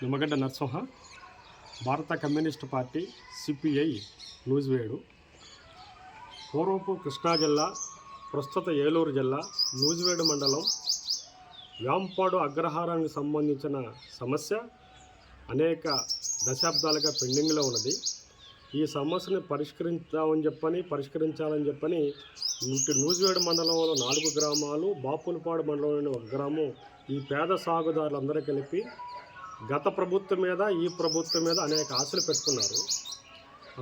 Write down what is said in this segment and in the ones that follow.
నిమ్మగడ్డ నరసింహ భారత communist party CPI Nuzvid పూర్వపు కృష్ణా జిల్లా ప్రస్తుత ఏలూరు జిల్లా నూజివేడు మండలం వ్యాంపాడు అగ్రహారానికి సంబంధించిన సమస్య అనేక దశాబ్దాలుగా పెండింగ్లో ఉన్నది. ఈ సమస్యని పరిష్కరించామని చెప్పని పరిష్కరించాలని చెప్పని నూజివేడు మండలంలో నాలుగు గ్రామాలు బాపులపాడు మండలంలోని ఒక గ్రామం. ఈ పేద సాగుదారులందరూ కలిపి గత ప్రభుత్వం మీద ఈ ప్రభుత్వం మీద అనేక ఆశలు పెట్టుకున్నారు.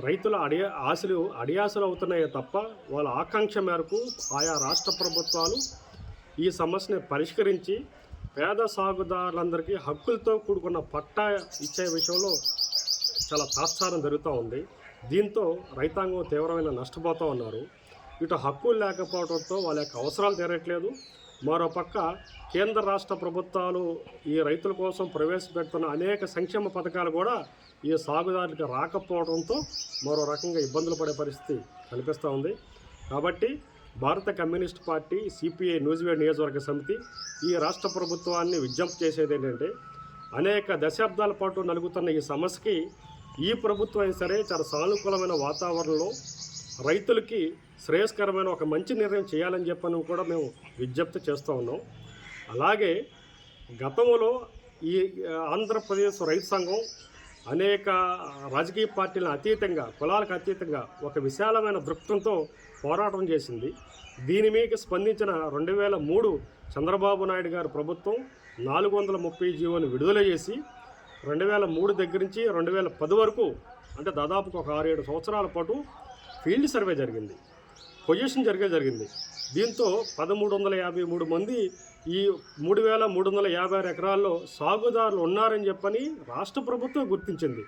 రైతుల అడి ఆశలు అడియాసలు అవుతున్నాయే తప్ప వాళ్ళ ఆకాంక్ష మేరకు ఆయా రాష్ట్ర ప్రభుత్వాలు ఈ సమస్యని పరిష్కరించి పేద సాగుదారులందరికీ హక్కులతో కూడుకున్న పట్టా ఇచ్చే విషయంలో చాలా తాత్సారం జరుగుతూ ఉంది. దీంతో రైతాంగం తీవ్రమైన నష్టపోతూ ఉన్నారు. ఇటు హక్కులు లేకపోవడంతో వాళ్ళ యొక్క అవసరాలు తీరట్లేదు. మరోపక్క కేంద్ర రాష్ట్ర ప్రభుత్వాలు ఈ రైతుల కోసం ప్రవేశపెడుతున్న అనేక సంక్షేమ పథకాలు కూడా ఈ సాగుదారులకు రాకపోవడంతో మరో రకంగా ఇబ్బందులు పడే పరిస్థితి కనిపిస్తూ ఉంది. కాబట్టి భారత కమ్యూనిస్ట్ పార్టీ సిపిఐ న్యూజివేడ్ నియోజకవర్గ సమితి ఈ రాష్ట్ర ప్రభుత్వాన్ని విజ్ఞప్తి చేసేది ఏంటంటే అనేక దశాబ్దాల పాటు నలుగుతున్న ఈ సమస్యకి ఈ ప్రభుత్వం అయినా సరే చాలా సానుకూలమైన వాతావరణంలో రైతులకి శ్రేయస్కరమైన ఒక మంచి నిర్ణయం చేయాలని చెప్పని కూడా మేము విజ్ఞప్తి చేస్తూ ఉన్నాం. అలాగే గతంలో ఈ ఆంధ్రప్రదేశ్ రైతు సంఘం అనేక రాజకీయ పార్టీలను అతీతంగా కులాలకు అతీతంగా ఒక విశాలమైన దృక్పథంతో పోరాటం చేసింది. దీని మీద స్పందించిన రెండు వేల మూడు చంద్రబాబు నాయుడు గారి ప్రభుత్వం నాలుగు వందల ముప్పై జీవోని విడుదల చేసి రెండు వేల మూడు దగ్గర నుంచి రెండు వేల పది వరకు అంటే దాదాపు ఒక ఆరు ఏడు సంవత్సరాల పాటు ఫీల్డ్ సర్వే జరిగింది. పొజిషన్ జరిగే జరిగింది. దీంతో పదమూడు వందల యాభై మూడు మంది ఈ మూడు వేల మూడు వందల యాభై ఆరు ఎకరాల్లో సాగుదారులు ఉన్నారని చెప్పని రాష్ట్ర ప్రభుత్వం గుర్తించింది.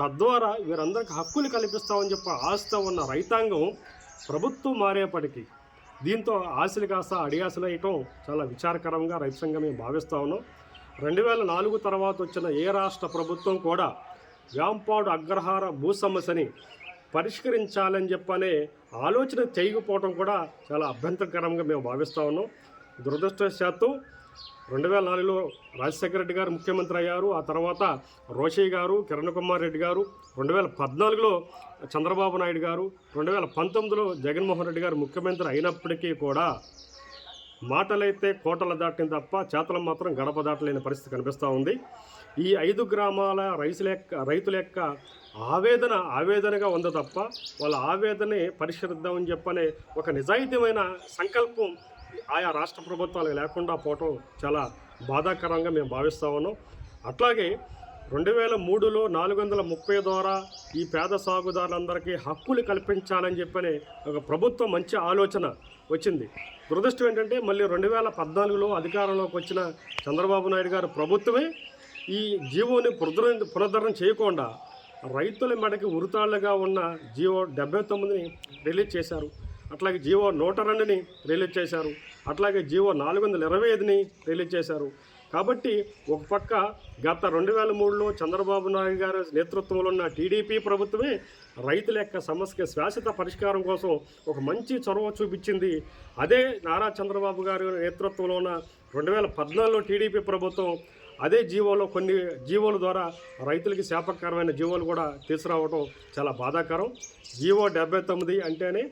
తద్వారా వీరందరికీ హక్కులు కల్పిస్తామని చెప్పి ఆశతో ఉన్న రైతాంగం ప్రభుత్వం మారేపటికి దీంతో ఆశలు కాస్త అడియాసలు చాలా విచారకరంగా రైతు సంఘం మేము భావిస్తా ఉన్నాం. రెండు వేల నాలుగు తర్వాత వచ్చిన ఏ రాష్ట్ర ప్రభుత్వం కూడా వ్యాంపాడు అగ్రహార భూ సమస్యని పరిష్కరించాలని చెప్పనే ఆలోచన చేయకపోవడం కూడా చాలా అభ్యంతరకరంగా మేము భావిస్తూ ఉన్నాం. దురదృష్టవశాత్తు రెండు వేల నాలుగులో రాజశేఖర రెడ్డి గారు ముఖ్యమంత్రి అయ్యారు. ఆ తర్వాత రోషయ్య గారు కిరణ్ కుమార్ రెడ్డి గారు రెండు వేల పద్నాలుగులో చంద్రబాబు నాయుడు గారు రెండు వేల పంతొమ్మిదిలో జగన్మోహన్ రెడ్డి గారు ముఖ్యమంత్రి అయినప్పటికీ కూడా మాటలైతే కోటలు దాటిన తప్ప చేతలు మాత్రం గడప దాటలేని పరిస్థితి కనిపిస్తూ ఉంది. ఈ ఐదు గ్రామాల రైతుల యొక్క రైతుల యొక్క ఆవేదన ఆవేదనగా ఉంది తప్ప వాళ్ళ ఆవేదనని పరిశీలిద్దామని చెప్పనే ఒక నిజాయితీమైన సంకల్పం ఆయా రాష్ట్ర ప్రభుత్వాలు లేకుండా పోవటం చాలా బాధాకరంగా మేము భావిస్తా ఉన్నాం. అట్లాగే రెండు వేల మూడులో నాలుగు వందల ముప్పై ద్వారా ఈ పేద సాగుదారులందరికీ హక్కులు కల్పించాలని చెప్పని ఒక ప్రభుత్వం మంచి ఆలోచన వచ్చింది. దురదృష్టం ఏంటంటే మళ్ళీ రెండు వేల పద్నాలుగులో అధికారంలోకి వచ్చిన చంద్రబాబు నాయుడు గారు ప్రభుత్వమే ఈ జీవోని పునరుద్ధరణ పునరుద్ధరణ చేయకుండా రైతుల మెడకి ఉరితాళ్ళుగా ఉన్న జీవో డెబ్బై తొమ్మిదిని రిలీజ్ చేశారు. అట్లాగే జీవో నూట రెండుని రిలీజ్ చేశారు. అట్లాగే జీవో నాలుగు వందల ఇరవై ఐదుని రిలీజ్ చేశారు. కాబట్టి ఒక పక్క గత రెండు వేల మూడులో చంద్రబాబు నాయుడు గారి నేతృత్వంలో ఉన్న టీడీపీ ప్రభుత్వమే రైతుల యొక్క సమస్యకి శాశ్వత పరిష్కారం కోసం ఒక మంచి చొరవ చూపించింది. అదే నారా చంద్రబాబు గారి నేతృత్వంలో ఉన్న రెండు వేల పద్నాలుగులో టీడీపీ ప్రభుత్వం అదే జీవోలో కొన్ని జీవోల ద్వారా రైతులకి శాపకరమైన జీవోలు కూడా తీసుకురావడం చాలా బాధాకరం. జీవో డెబ్బై తొమ్మిది అంటేనే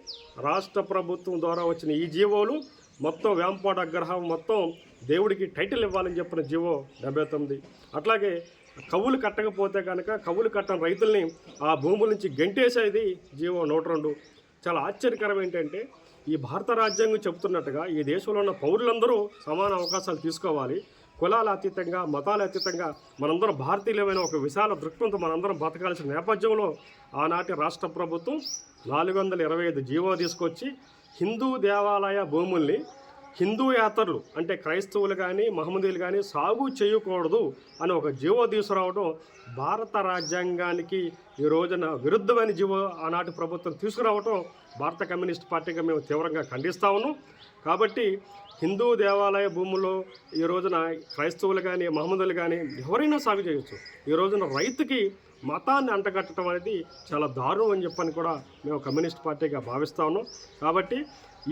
రాష్ట్ర ప్రభుత్వం ద్వారా వచ్చిన ఈ జీవోలు మొత్తం వేంపాట అగ్రహం మొత్తం దేవుడికి టైటిల్ ఇవ్వాలని చెప్పిన జీవో డెబ్బై తొమ్మిది. అట్లాగే కవులు కట్టకపోతే కనుక కవులు కట్టని రైతుల్ని ఆ భూముల నుంచి గెంటేసేది జీవో నూట రెండు. చాలా ఆశ్చర్యకరం ఏంటంటే ఈ భారత రాజ్యాంగం చెబుతున్నట్టుగా ఈ దేశంలో ఉన్న పౌరులందరూ సమాన అవకాశాలు తీసుకోవాలి. కులాల అతీతంగా మతాల అతీతంగా మనందరం భారతీయులమైన ఒక విశాల దృక్పథంతో మనందరం బతకాల్సిన నేపథ్యంలో ఆనాటి రాష్ట్ర ప్రభుత్వం నాలుగు వందల ఇరవై ఐదు జీవో తీసుకొచ్చి హిందూ దేవాలయ భూముల్ని హిందూ యాత్రలు అంటే క్రైస్తవులు కానీ మహమ్మదీలు కానీ సాగు చేయకూడదు అని ఒక జీవో తీసుకురావడం భారత రాజ్యాంగానికి ఈ రోజున విరుద్ధమైన జీవో ఆనాటి ప్రభుత్వం తీసుకురావడం భారత కమ్యూనిస్ట్ పార్టీగా మేము తీవ్రంగా ఖండిస్తా ఉన్నాం. కాబట్టి హిందూ దేవాలయ భూముల్లో ఈ రోజున క్రైస్తవులు కానీ మహమ్మదులు కానీ ఎవరైనా సాగు చేయొచ్చు. ఈ రోజున రైతుకి మతాన్ని అంటగట్టడం అనేది చాలా దారుణం అని చెప్పని కూడా మేము కమ్యూనిస్ట్ పార్టీగా భావిస్తా ఉన్నాం. కాబట్టి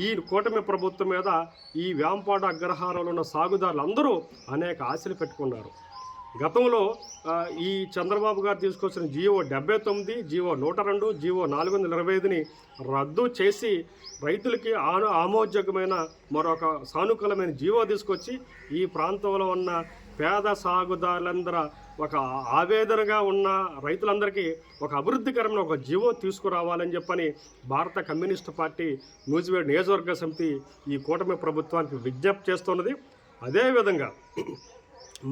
ఈ కూటమి ప్రభుత్వం మీద ఈ వేంపాడు అగ్రహారంలో ఉన్న సాగుదారులు అందరూ అనేక ఆశలు పెట్టుకున్నారు. గతంలో ఈ చంద్రబాబు గారు తీసుకొచ్చిన జియో డెబ్బై తొమ్మిది జియో నూట రెండు జియో నాలుగు వందల ఇరవై ఐదుని రద్దు చేసి రైతులకి ఆను ఆమోద్యోగమైన మరొక సానుకూలమైన జీవో తీసుకొచ్చి ఈ ప్రాంతంలో ఉన్న పేద సాగుదారులందరూ ఒక ఆవేదనగా ఉన్న రైతులందరికీ ఒక అభివృద్ధికరమైన ఒక జీవో తీసుకురావాలని చెప్పని భారత కమ్యూనిస్టు పార్టీ నూజివేడ్ నియోజకవర్గ సమితి ఈ కూటమి ప్రభుత్వానికి విజ్ఞప్తి చేస్తున్నది. అదేవిధంగా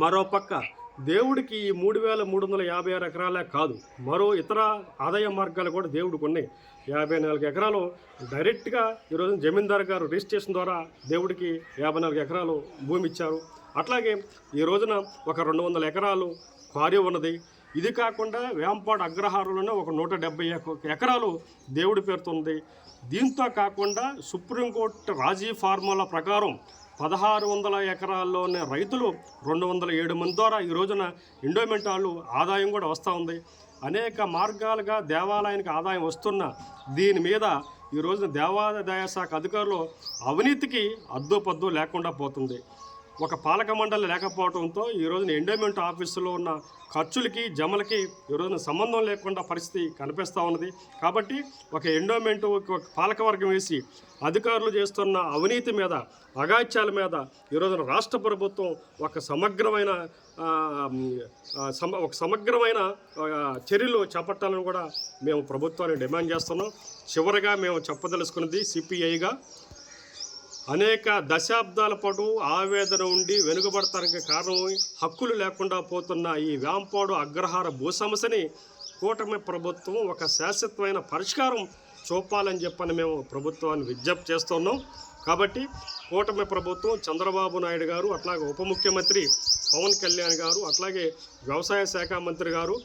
మరోపక్క దేవుడికి ఈ మూడు వేల మూడు వందల యాభై ఆరు ఎకరాలే కాదు మరో ఇతర ఆదాయ మార్గాలు కూడా దేవుడికి ఉన్నాయి. యాభై నాలుగు ఎకరాలు డైరెక్ట్గా ఈరోజు జమీందార్ గారు రిజిస్ట్రేషన్ ద్వారా దేవుడికి యాభై నాలుగు ఎకరాలు భూమి ఇచ్చారు. అట్లాగే ఈ రోజున ఒక రెండు వందల ఎకరాలు క్వారీ ఉన్నది. ఇది కాకుండా వేంపాడు అగ్రహారంలోనే ఒక నూట డెబ్బై ఎకరాలు దేవుడి పేరుతుంది దీంతో కాకుండా సుప్రీంకోర్టు రాజీ ఫార్ములా ప్రకారం పదహారు వందల ఎకరాల్లోనే రైతులు రెండు వందల ఏడు మంది ద్వారా ఈ రోజున ఎండోమెంట్ వాళ్ళు ఆదాయం కూడా వస్తూ ఉంది. అనేక మార్గాలుగా దేవాలయానికి ఆదాయం వస్తున్న దీని మీద ఈ రోజున దేవాదాయ శాఖ అధికారులు అవినీతికి అద్దు పద్దు లేకుండా పోతుంది. ఒక పాలక మండలి లేకపోవడంతో ఈ రోజున ఎండోమెంట్ ఆఫీసులో ఉన్న ఖర్చులకి జమలకి ఈ రోజున సంబంధం లేకుండా పరిస్థితి కనిపిస్తూ ఉన్నది. కాబట్టి ఒక ఎండోమెంట్ ఒక పాలకవర్గం వేసి అధికారులు చేస్తున్న అవినీతి మీద అగాత్యాల మీద ఈ రోజున రాష్ట్ర ప్రభుత్వం ఒక సమగ్రమైన సమ ఒక సమగ్రమైన చర్యలు చేపట్టాలని కూడా మేము ప్రభుత్వాన్ని డిమాండ్ చేస్తున్నాం. చివరిగా మేము చెప్పదలుచుకున్నది సిపిఐగా అనేక దశాబ్దాల పాటు ఆవేదన ఉండి వెనుకబడతానికి కారణం హక్కులు లేకుండా పోతున్న ఈ వ్యాంపాడు అగ్రహార భూ సమస్యని కూటమి ప్రభుత్వం ఒక శాశ్వతమైన పరిష్కారం చూపాలని చెప్పని మేము ప్రభుత్వాన్ని విజ్ఞప్తి చేస్తున్నాం. కాబట్టి కూటమి ప్రభుత్వం చంద్రబాబు నాయుడు గారు అట్లాగే ఉప ముఖ్యమంత్రి పవన్ కళ్యాణ్ గారు అట్లాగే వ్యవసాయ శాఖ మంత్రి గారు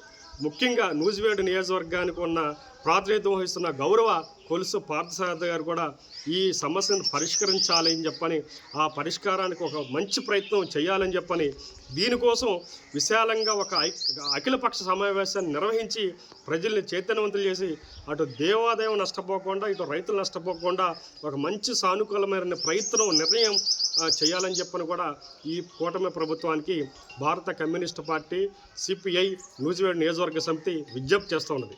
ముఖ్యంగా నూజివేడు నియోజకవర్గానికి ఉన్న ప్రాతినిధ్యం వహిస్తున్న గౌరవ కొలుసు పార్థసారథి గారు కూడా ఈ సమస్యను పరిష్కరించాలి అని చెప్పని ఆ పరిష్కారానికి ఒక మంచి ప్రయత్నం చేయాలని చెప్పని దీనికోసం విశాలంగా ఒక అఖిలపక్ష సమావేశాన్ని నిర్వహించి ప్రజల్ని చైతన్యవంతులు చేసి అటు దేవాదాయం నష్టపోకుండా ఇటు రైతులు నష్టపోకుండా ఒక మంచి సానుకూలమైన ప్రయత్నం నిర్ణయం చేయాలని చెప్పని కూడా ఈ కూటమి ప్రభుత్వానికి భారత కమ్యూనిస్ట్ పార్టీ సిపిఐ నూజివేడ్ నియోజకవర్గ సమితి విజ్ఞప్తి చేస్తూ ఉన్నది.